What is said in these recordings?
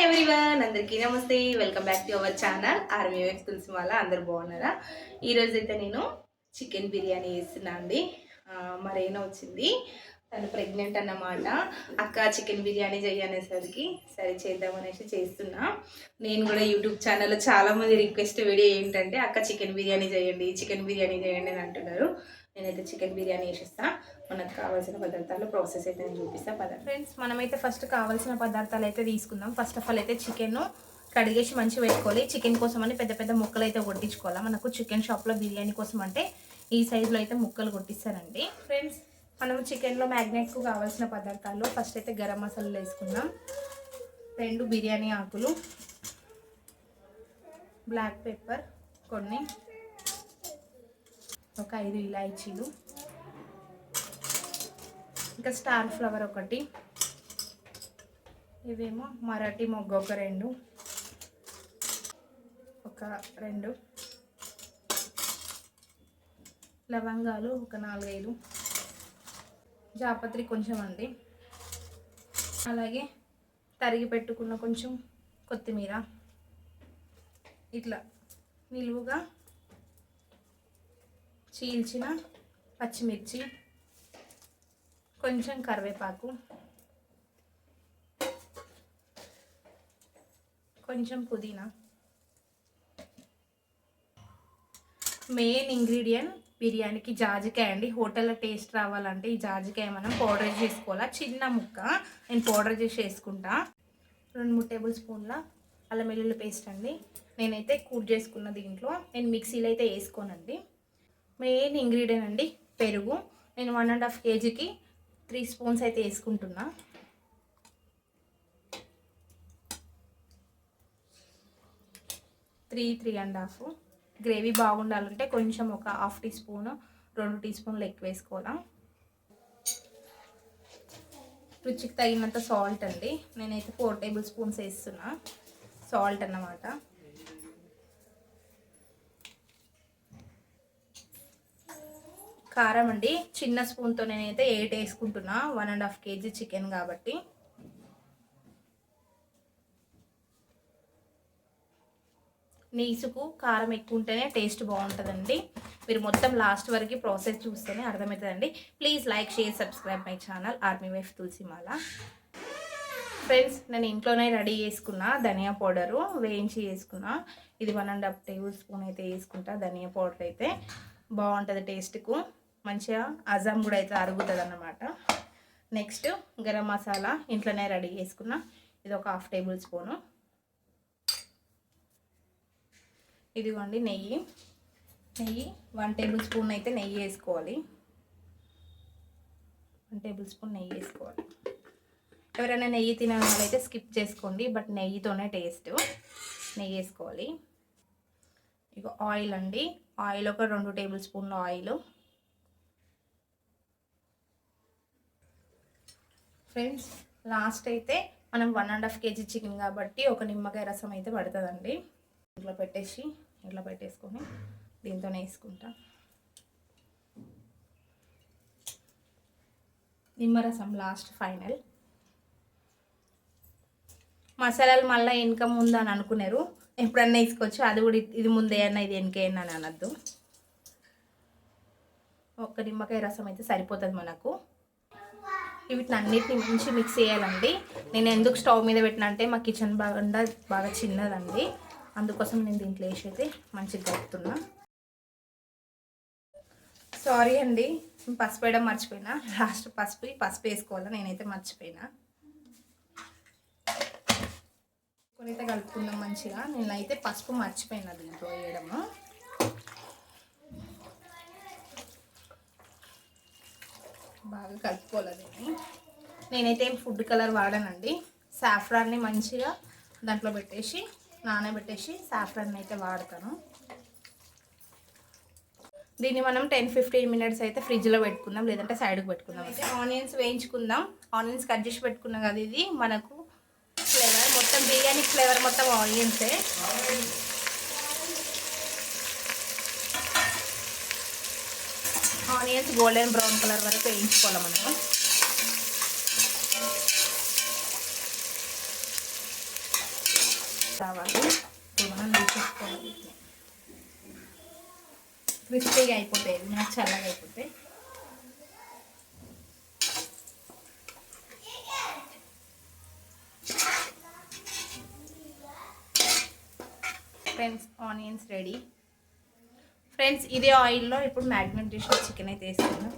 Hi everyone అందరికీ నమస్తే. Welcome back to our channel army wife Tulasimala అందరు బాగున్నారా? ఈరోజు అయితే నేను చికెన్ బిర్యానీ వేస్తున్నా అండి మరేనా వచ్చింది? తను ప్రెగ్నెంట్ అన్నమాట. అక్క చికెన్ బిర్యానీ చేయనేసరికి సరే చేద్దామనేసి చేస్తున్నా. నేను కూడా యూట్యూబ్ ఛానల్లో చాలా మంది రిక్వెస్ట్ వీడియో ఏంటంటే అక్క చికెన్ బిర్యానీ చేయండి చికెన్ బిర్యానీ చేయండి అని అంటున్నారు. నేనైతే చికెన్ బిర్యానీ వేసిస్తా మనకు కావాల్సిన పదార్థాలు ప్రాసెస్ అయితే నేను చూపిస్తాను పదార్థం ఫ్రెండ్స్ మనమైతే ఫస్ట్ కావాల్సిన పదార్థాలు అయితే తీసుకుందాం. ఫస్ట్ ఆఫ్ ఆల్ అయితే చికెన్ కడిగేసి మంచిగా పెట్టుకోవాలి. చికెన్ కోసం అని పెద్ద పెద్ద ముక్కలు అయితే కొట్టించుకోవాలి? మనకు చికెన్ షాప్లో బిర్యానీ కోసం అంటే ఈ సైజులో అయితే ముక్కలు కొట్టిస్తారండి. ఫ్రెండ్స్ మనం చికెన్లో మ్యాగ్నెట్కు కావాల్సిన పదార్థాలు ఫస్ట్ అయితే గరం మసాలాలు వేసుకుందాం. రెండు బిర్యానీ ఆకులు బ్లాక్ పెప్పర్ కొన్ని. ఒక ఐదు ఇలాయచీలు. ఇంకా స్టార్ ఫ్లవర్ ఒకటి. ఇవేమో మరాఠీ మొగ్గ ఒక రెండు. ఒక రెండు. లవంగాలు ఒక నాలుగైదు. జాపత్రి కొంచెం అండి. అలాగే తరిగి పెట్టుకున్న కొంచెం కొత్తిమీర. ఇట్లా నిలువుగా చీల్చిన పచ్చిమిర్చి కొంచెం కరివేపాకు కొంచెం పుదీనా. మెయిన్ ఇంగ్రీడియంట్ బిర్యానీకి జాజికాయ అండి. హోటల్లో టేస్ట్ రావాలంటే ఈ జాజికాయ మనం పౌడర్ చేసుకోవాలా. చిన్న ముక్క నేను పౌడర్ చేసి వేసుకుంటా రెండు మూడు టేబుల్ స్పూన్ల అల్లం వెల్లుల్లి పేస్ట్ అండి. నేనైతే కూర్ చేసుకున్న దీంట్లో నేను మిక్సీలో అయితే వేసుకోనండి. మెయిన్ ఇంగ్రీడియంట్ అండి పెరుగు. నేను వన్ అండ్ హాఫ్ కేజీకి త్రీ స్పూన్స్ అయితే వేసుకుంటున్నా. Three three and half. Gravy బాగుండాలంటే కొంచెం ఒక హాఫ్ టీ స్పూన్ రెండు టీ స్పూన్లు ఎక్కువ వేసుకోవాలా. రుచికి తగినంత సాల్ట్ అండి. నేనైతే ఫోర్ టేబుల్ స్పూన్స్ వేస్తున్నా. సాల్ట్ అన్నమాట. కారం అండి. చిన్న స్పూన్తో నేనైతే ఎయిట్ వేసుకుంటున్నా. One and half KG chicken కాబట్టి. నీసుకు కారం ఎక్కువ ఉంటేనే టేస్ట్ బాగుంటుందండి. మీరు మొత్తం లాస్ట్ వరకు ప్రాసెస్ చూస్తేనే అర్థమవుతుందండి. Please like share subscribe my channel army wife Tulasimala. Friends నేను ఇంట్లోనే రెడీ చేసుకున్నా ధనియా పౌడరు వేయించి వేసుకున్నా ఇది one and half table spoon అయితే వేసుకుంటా ధనియా పౌడర్ అయితే. బాగుంటుంది టేస్ట్కు. మంచిగా అజం కూడా అయితే అరుగుతుంది అన్నమాట నెక్స్ట్ గరం మసాలా ఇంట్లోనే రెడీ చేసుకున్నా. ఇది ఒక హాఫ్ టేబుల్ స్పూను. ఇదిగోండి నెయ్యి. నెయ్యి వన్ టేబుల్ స్పూన్ అయితే నెయ్యి వేసుకోవాలి. వన్ టేబుల్ స్పూన్ నెయ్యి వేసుకోవాలి. ఎవరైనా నెయ్యి తినే వాళ్ళైతే స్కిప్ చేసుకోండి బట్ నెయ్యితోనే టేస్ట్. నెయ్యి వేసుకోవాలి. ఇక ఆయిల్ అండి. ఆయిల్ ఒక రెండు టేబుల్ స్పూన్ల ఆయిల్. ఫ్రెండ్స్ లాస్ట్ అయితే మనం one and half KG chicken కాబట్టి ఒక నిమ్మకాయ రసం అయితే పడుతుందండి. ఇంట్లో పెట్టేసి ఇంట్లో పెట్టేసుకొని దీంతోనే వేసుకుంటా. నిమ్మరసం లాస్ట్ ఫైనల్. మసాలాలు మళ్ళీ ఇన్కమ్ ఉందని అనుకున్నారు. ఎప్పుడన్నా వేసుకోవచ్చు అది కూడా ఇది ముందే ఇది వెనకేయన్నా అని అనద్దు. ఒక్క నిమ్మకాయ రసం అయితే సరిపోతుంది మనకు. వీటిని అన్నిటిని మంచి మిక్స్ చేయాలండి. నేను ఎందుకు స్టవ్ మీద పెట్టిన అంటే మా కిచెన్ బాగా బాగా చిన్నదండి. అందుకోసం నేను దీంట్లో వేసి అయితే మంచిగా కలుపుతున్నా. సారీ అండి పసుపు వేయడం మర్చిపోయినా. లాస్ట్ పసుపు పసుపు వేసుకోవాలా? నేనైతే మర్చిపోయినా. అయితే కలుపుకుందాం మంచిగా. నేనైతే పసుపు మర్చిపోయినా దీంట్లో వేయడము. బాగా కలుపుకోవాలి దీన్ని నేనైతే ఏం ఫుడ్ కలర్ వాడానండి. సాఫ్రాన్ని మంచిగా దాంట్లో పెట్టేసి నానబెట్టేసి సాఫ్రాన్ అయితే వాడతాను. దీన్ని మనం టెన్ ఫిఫ్టీన్ మినిట్స్ అయితే ఫ్రిడ్జ్లో పెట్టుకుందాం లేదంటే సైడ్కి పెట్టుకుందాం. అయితే ఆనియన్స్ వేయించుకుందాం. ఆనియన్స్ కట్ చేసి పెట్టుకున్నాం కదా ఇది మనకు ఫ్లేవర్ మొత్తం బిర్యానీ ఫ్లేవర్ మొత్తం ఆనియన్సే. ఆనియన్స్ గోల్డెన్ బ్రౌన్ కలర్ వరకు వేయించుకోవాలి మనం. కావాలి. మనం తీసేసుకోవాలి క్రిస్పీగా అయిపోతాయి. ఇవి నాకు చల్లగా అయిపోతాయి. ఫ్రెండ్స్ ఆనియన్స్ రెడీ ఫ్రెండ్స్ ఇదే ఆయిల్లో ఇప్పుడు మ్యాగ్నెట్ చికెన్ అయితే వేసుకున్నాం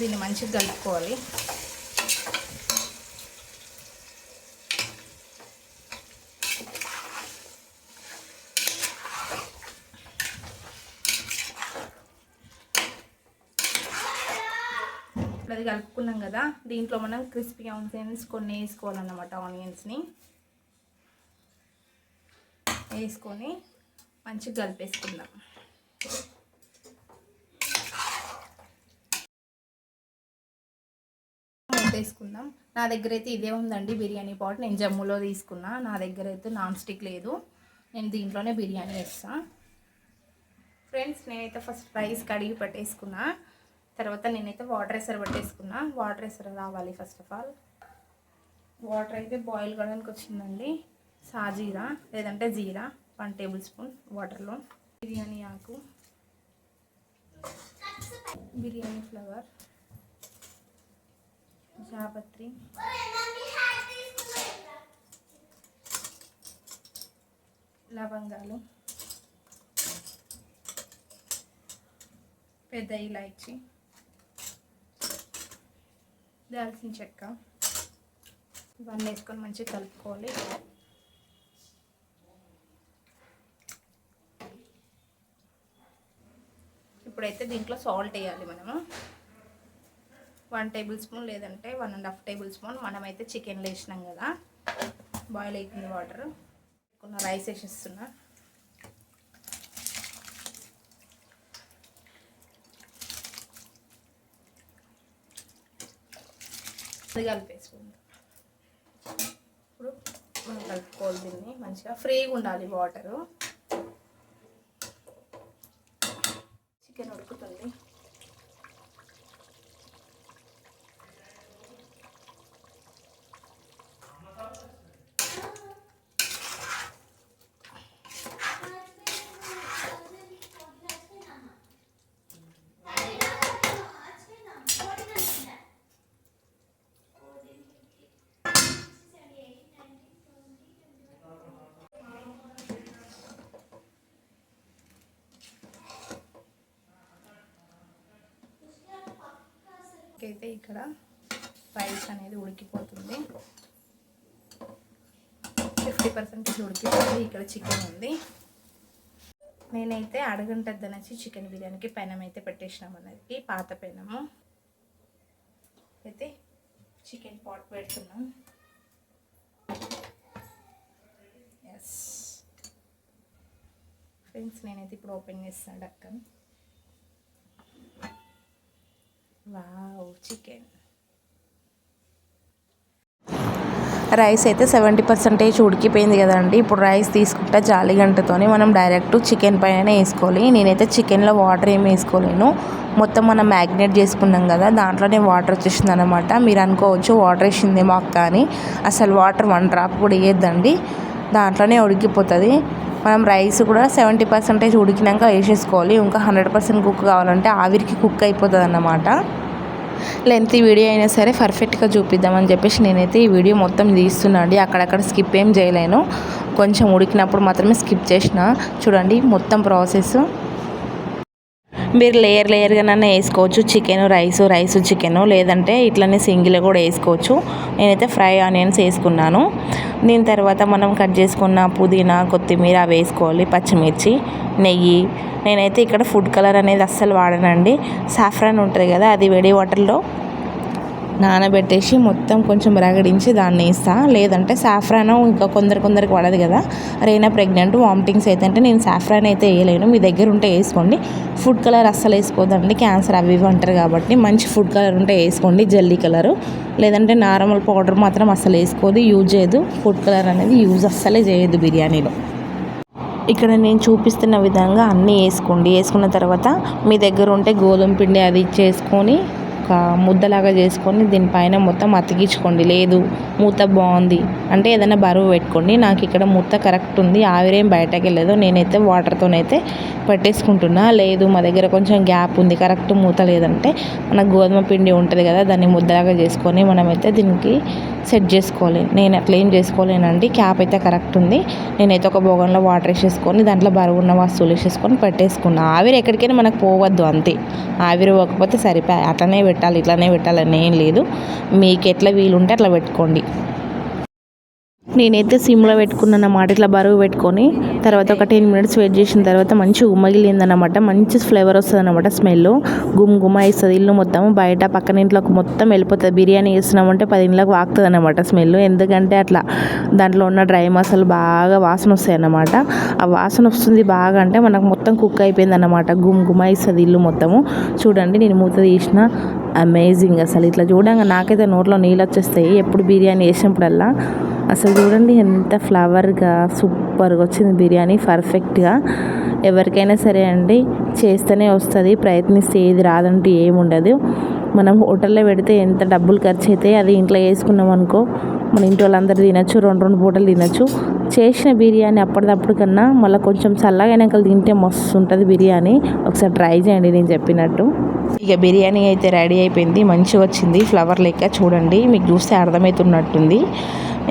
దీన్ని మంచిగా కలుపుకోవాలి. ఇప్పుడు అది కలుపుకున్నాం కదా దీంట్లో మనం క్రిస్పీ ఆనియన్స్ కొన్ని వేసుకోవాలన్నమాట ఆనియన్స్ని వేసుకొని మంచిగా కలిపేసుకుందాం. వేసుకుందాం నా దగ్గర అయితే ఇదే ఉందండి బిర్యానీ పాట్. నేను జమ్ములో తీసుకున్నా. నా దగ్గర అయితే నాన్ స్టిక్ లేదు. నేను దీంట్లోనే బిర్యానీ వేస్తాను ఫ్రెండ్స్ నేనైతే ఫస్ట్ రైస్ కడిగి పెట్టేసుకున్నా. తర్వాత నేనైతే వాటర్ ఎసర్ పట్టేసుకున్నా. వాటర్ ఎసరు రావాలి ఫస్ట్ ఆఫ్ ఆల్ వాటర్ అయితే బాయిల్ కావడానికి వచ్చిందండి. సాజీరా లేదంటే జీరా వన్ టేబుల్ స్పూన్ వాటర్లో బిర్యానీ ఆకు. బిర్యానీ ఫ్లవర్ జాపత్రి. లవంగాలు. పెద్ద ఇలాచి. దాల్చిన చెక్క ఇవన్నీ వేసుకొని మంచిగా కలుపుకోవాలి. ఇప్పుడైతే దీంట్లో సాల్ట్ వేయాలి మనము. వన్ టేబుల్ స్పూన్ లేదంటే one and half table spoon. మనమైతే చికెన్లో వేసినాం కదా. బాయిల్ అవుతుంది వాటర్. కొన్ని రైస్ వేసేస్తున్నా. కలిపేసుకుందాం ఇప్పుడు మనం కలుపుకోవాలి దీన్ని మంచిగా ఫ్రీగా ఉండాలి వాటరు చికెన్ ఉడుకుతుంది అయితే ఇక్కడ రైస్ అనేది ఉడికిపోతుంది. ఫిఫ్టీ పర్సెంటేజ్ ఉడికిపోతుంది ఇక్కడ చికెన్ ఉంది. నేనైతే అడగంటద్దనొచ్చి చికెన్ బిర్యానీకి పెనం అయితే పెట్టేసినాం అనేది పాత పెనము. అయితే చికెన్ పాట్ పెడుతున్నాం. ఎస్ ఫ్రెండ్స్ నేనైతే ఇప్పుడు ఓపెన్ చేస్తాను. డక్కను. Wow chicken. రైస్ అయితే సెవెంటీ పర్సెంటేజ్ ఉడికిపోయింది కదండి. ఇప్పుడు రైస్ తీసుకుంటే జాలి గంటతోని మనం డైరెక్ట్ చికెన్ పైన వేసుకోవాలి. నేనైతే చికెన్లో వాటర్ ఏమి వేసుకోలేను. మొత్తం మనం మ్యాగ్నేట్ చేసుకున్నాం కదా దాంట్లోనే వాటర్ వచ్చేసింది అనమాట మీరు అనుకోవచ్చు వాటర్ వేసిందేమో అక్క అని. అసలు వాటర్ వన్ డ్రాప్ కూడా వేయద్దండి. దాంట్లోనే ఉడికిపోతుంది. మనం రైస్ కూడా సెవెంటీ పర్సెంటేజ్ ఉడికినాక వేసేసుకోవాలి. ఇంకా హండ్రెడ్ పర్సెంట్ కుక్ కావాలంటే ఆవిరికి కుక్ అయిపోతుంది అన్నమాట లెంత్ వీడియో అయినా సరే పర్ఫెక్ట్గా చూపిద్దామని చెప్పేసి నేనైతే ఈ వీడియో మొత్తం తీస్తున్నా అండి. అక్కడక్కడ స్కిప్ ఏం చేయలేను. కొంచెం ఉడికినప్పుడు మాత్రమే స్కిప్ చేసిన. చూడండి మొత్తం ప్రాసెస్. మీరు లేయర్ లేయర్గానైనా వేసుకోవచ్చు. చికెన్ రైస్ రైస్ చికెన్ లేదంటే ఇట్లనే సింగిల్ కూడా వేసుకోవచ్చు. నేనైతే ఫ్రై ఆనియన్స్ వేసుకున్నాను. దీని తర్వాత మనం కట్ చేసుకున్న పుదీనా కొత్తిమీర అవి వేసుకోవాలి పచ్చిమిర్చి నెయ్యి. నేనైతే ఇక్కడ ఫుడ్ కలర్ అనేది అస్సలు వాడనండి. సాఫ్రాన్ ఉంటుంది కదా అది వేడి వాటర్లో నానబెట్టేసి మొత్తం కొంచెం రగడించి దాన్ని వేస్తా. లేదంటే సాఫ్రాన్ ఇంకా కొందరు కొందరికి పడదు కదా. రైనా ప్రెగ్నెంట్ వామిటింగ్స్ అయితే అంటే నేను సాఫ్రాన్ అయితే వేయలేను. మీ దగ్గర ఉంటే వేసుకోండి. ఫుడ్ కలర్ అస్సలు వేసుకోదండి. క్యాన్సర్ అవి ఇవి అంటారు కాబట్టి మంచి ఫుడ్ కలర్ ఉంటే వేసుకోండి. జల్లీ కలరు. లేదంటే నార్మల్ పౌడర్ మాత్రం అస్సలు వేసుకోదు. యూజ్ చేయదు. ఫుడ్ కలర్ అనేది యూజ్ అస్సలే చేయదు బిర్యానీలో. ఇక్కడ నేను చూపిస్తున్న విధంగా అన్నీ వేసుకోండి. వేసుకున్న తర్వాత మీ దగ్గర ఉంటే గోధుమ పిండి అది చేసుకొని ఒక ముద్దలాగా చేసుకొని దీనిపైన మొత్తం అతికించుకోండి. లేదు మూత బాగుంది. అంటే ఏదైనా బరువు పెట్టుకోండి. నాకు ఇక్కడ మూత కరెక్ట్ ఉంది. ఆవిరేం బయటకు వెళ్ళలేదు నేనైతే వాటర్తోనైతే పెట్టేసుకుంటున్నా. లేదు మా దగ్గర కొంచెం గ్యాప్ ఉంది. కరెక్ట్ మూత లేదంటే మన గోధుమ పిండి ఉంటుంది కదా దాన్ని ముద్దలాగా చేసుకొని మనమైతే దీనికి సెట్ చేసుకోవాలి నేను అట్లా ఏం చేసుకోలేనండి. క్యాప్ అయితే కరెక్ట్ ఉంది. నేనైతే ఒక బోగంలో వాటర్ వేసేసుకొని దాంట్లో బరువు ఉన్న వస్తువులు వేసేసుకొని పెట్టేసుకున్నా. ఆవిరి ఎక్కడికైనా మనకు పోవద్దు అంతే. ఆవిరి పోకపోతే సరిపోయి అట్లనే పెట్టాలి ఇట్లనే పెట్టాలని ఏం లేదు. మీకు ఎట్లా వీలుంటే అట్లా పెట్టుకోండి. నేనైతే సిమ్లో పెట్టుకున్నాను అన్నమాట. ఇట్లా బరువు పెట్టుకొని తర్వాత ఒక టెన్ మినిట్స్ వెయిట్ చేసిన తర్వాత మంచి ఉమ్మగిలిందనమాట మంచి ఫ్లేవర్ వస్తుంది అనమాట స్మెల్. గుమ్ గుమ వేస్తుంది ఇల్లు మొత్తం బయట పక్కన ఇంట్లోకి మొత్తం వెళ్ళిపోతుంది. బిర్యానీ వేస్తున్నామంటే పది ఇంట్లోకి వాకుతుంది అనమాట స్మెల్. ఎందుకంటే అట్లా దాంట్లో ఉన్న డ్రై మసాలు బాగా వాసన వస్తాయి అన్నమాట ఆ వాసన వస్తుంది బాగా అంటే మనకు మొత్తం కుక్ అయిపోయింది అనమాట గుమ్ గుమ వేస్తుంది ఇల్లు మొత్తము. చూడండి నేను మూత తీసిన. అమేజింగ్ అసలు. ఇట్లా చూడంగా నాకైతే నోట్లో నీళ్ళు వచ్చేస్తాయి. ఎప్పుడు బిర్యానీ వేసినప్పుడల్లా అసలు చూడండి ఎంత ఫ్లవర్గా సూపర్గా వచ్చింది బిర్యానీ పర్ఫెక్ట్గా. ఎవరికైనా సరే అండి చేస్తేనే వస్తుంది ప్రయత్నిస్తే ఏది రాదంటూ ఏముండదు మనం హోటల్లో పెడితే ఎంత డబ్బులు ఖర్చు అయితే అది ఇంట్లో వేసుకున్నాం అనుకో మన ఇంటి వాళ్ళందరూ తినచ్చు రెండు రెండు పూటలు తినచ్చు. చేసిన బిర్యానీ అప్పటిదప్పుడు కన్నా మళ్ళీ కొంచెం చల్లగా అయినాక తింటే మస్తు ఉంటుంది బిర్యానీ. ఒకసారి ట్రై చేయండి నేను చెప్పినట్టు. ఇక బిర్యానీ అయితే రెడీ అయిపోయింది మంచిగా వచ్చింది. ఫ్లవర్ లెక్క చూడండి మీకు చూస్తే అర్థమవుతున్నట్టుంది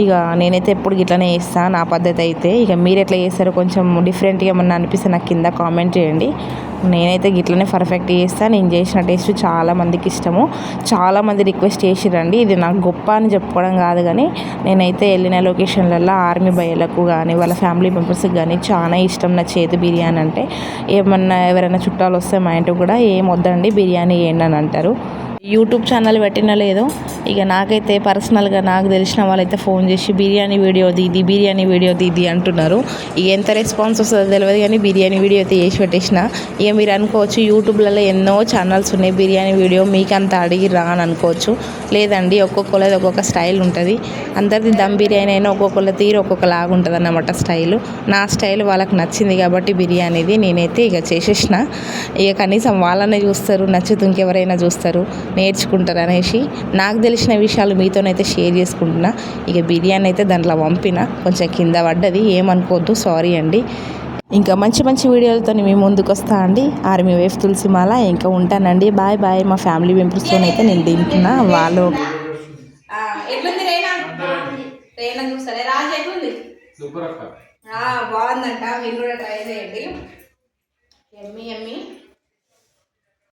ఇక నేనైతే ఎప్పుడు గిట్లనే చేస్తాను నా పద్ధతి అయితే. ఇక మీరు ఎట్లా చేస్తారో కొంచెం డిఫరెంట్గా ఏమన్నా అనిపిస్తే నాకు కింద కామెంట్ చేయండి. నేనైతే గిట్లనే పర్ఫెక్ట్ చేస్తాను నేను చేసిన టేస్ట్ చాలా మందికి ఇష్టము. చాలామంది రిక్వెస్ట్ చేసిరండి. ఇది నాకు గొప్ప అని చెప్పుకోవడం కాదు కానీ నేనైతే వెళ్ళిన లొకేషన్లలో ఆర్మీ బయ్యలకు కానీ వాళ్ళ ఫ్యామిలీ మెంబర్స్కి కానీ చాలా ఇష్టం నా చేతి బిర్యానీ అంటే. ఏమన్నా ఎవరైనా చుట్టాలు వస్తే మా ఇంటికి కూడా ఏం వద్దండి బిర్యానీ వేయండి అని అంటారు. యూట్యూబ్ ఛానల్ పెట్టిన లేదు. ఇక నాకైతే పర్సనల్గా నాకు తెలిసిన వాళ్ళైతే ఫోన్ చేసి బిర్యానీ వీడియో దీది బిర్యానీ వీడియో దీది అంటున్నారు. ఇక ఎంత రెస్పాన్స్ వస్తుందో తెలియదు కానీ బిర్యానీ వీడియో అయితే చేసి పెట్టేసిన. ఇక మీరు అనుకోవచ్చు యూట్యూబ్లలో ఎన్నో ఛానల్స్ ఉన్నాయి బిర్యానీ వీడియో మీకు అంత అడిగి రా అని అనుకోవచ్చు. లేదండి ఒక్కొక్కళ్ళది ఒక్కొక్క స్టైల్ ఉంటుంది. అందరిది దమ్ బిర్యానీ అయినా ఒక్కొక్కళ్ళ తీరు ఒక్కొక్క లాగా ఉంటుంది అన్నమాట స్టైల్. నా స్టైల్ వాళ్ళకి నచ్చింది కాబట్టి బిర్యానీది నేనైతే ఇక చేసేసిన. ఇక కనీసం వాళ్ళనే చూస్తారు నచ్చుతూ ఇంకెవరైనా చూస్తారు. నేర్చుకుంటారు అనేసి నాకు తెలిసిన విషయాలు మీతోనైతే షేర్ చేసుకుంటున్నా. ఇక బిర్యానీ అయితే దాంట్లో పంపిన. కొంచెం కింద పడ్డది. ఏమనుకోవద్దు. సారీ అండి. ఇంకా మంచి మంచి వీడియోలతో మీ ముందుకు వస్తా అండి. Army wife Tulasimala. ఇంకా ఉంటానండి. Bye bye. మా ఫ్యామిలీ మెంబర్స్తో అయితే నేను తింటున్నా. వాళ్ళు ఆ, ఎట్లుంది రేనా? రేనా చూస్తారే రాజు ఎట్లుంది? సూపర్ అక్క. ఆ, బాగుందంట. మీరు కూడా ట్రై చేయండి. ఎమ్మి ఎమ్మి.